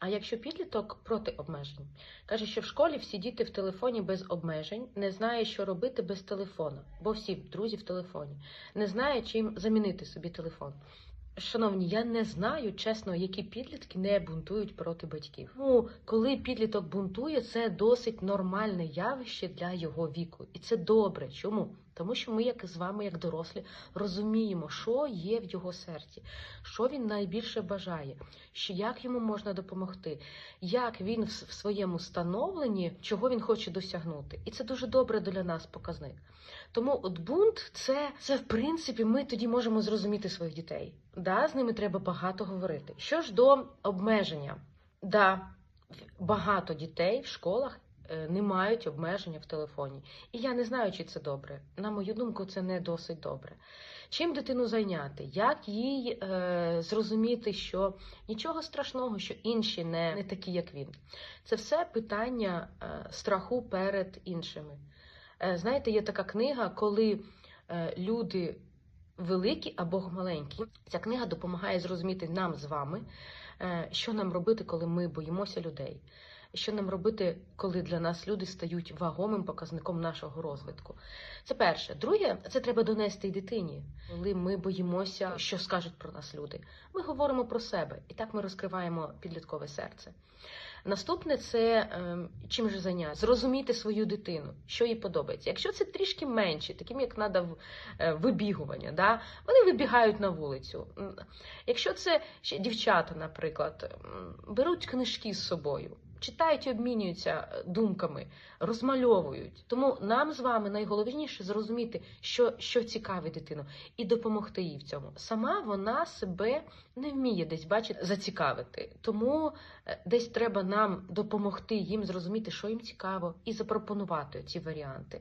А якщо підліток проти обмежень, каже, що в школі всі діти в телефоні без обмежень, не знає, що робити без телефона, бо всі друзі в телефоні, не знає, чим замінити собі телефон. Шановні, я не знаю, чесно, які підлітки не бунтують проти батьків. Ну, коли підліток бунтує, це досить нормальне явище для його віку, і це добре. Чому? Тому що ми, як з вами, як дорослі, розуміємо, що є в його серці, що він найбільше бажає, що як йому можна допомогти, як він в своєму становленні, чого він хоче досягнути. І це дуже добре для нас показник. Тому от бунт це, це в принципі, ми тоді можемо зрозуміти своїх дітей. Да, з ними треба багато говорити. Що ж до обмеження, да, багато дітей в школах не мають обмеження в телефоні. І я не знаю, чи це добре. На мою думку, це не досить добре. Чим дитину зайняти? Як їй е, зрозуміти, що нічого страшного, що інші не, не такі, як він? Це все питання е, страху перед іншими. Е, знаєте, є така книга, коли е, люди великі або маленькі. Ця книга допомагає зрозуміти нам з вами, е, що нам робити, коли ми боїмося людей. Що нам робити, коли для нас люди стають вагомим показником нашого розвитку? Це перше. Друге, це треба донести й дитині. Коли ми боїмося, що скажуть про нас люди. Ми говоримо про себе, і так ми розкриваємо підліткове серце. Наступне це ем, чим же зайняти? Зрозуміти свою дитину, що їй подобається. Якщо це трішки менше, таким як надо е, вибігування, да? вони вибігають на вулицю. Якщо це ще дівчата, наприклад, беруть книжки з собою. Читають і обмінюються е, думками, розмальовують. Тому нам з вами найголовніше зрозуміти, що, що цікавить дитину, і допомогти їй в цьому. Сама вона себе не вміє десь бачити, зацікавити. Тому е, десь треба нам допомогти їм зрозуміти, що їм цікаво, і запропонувати ці варіанти.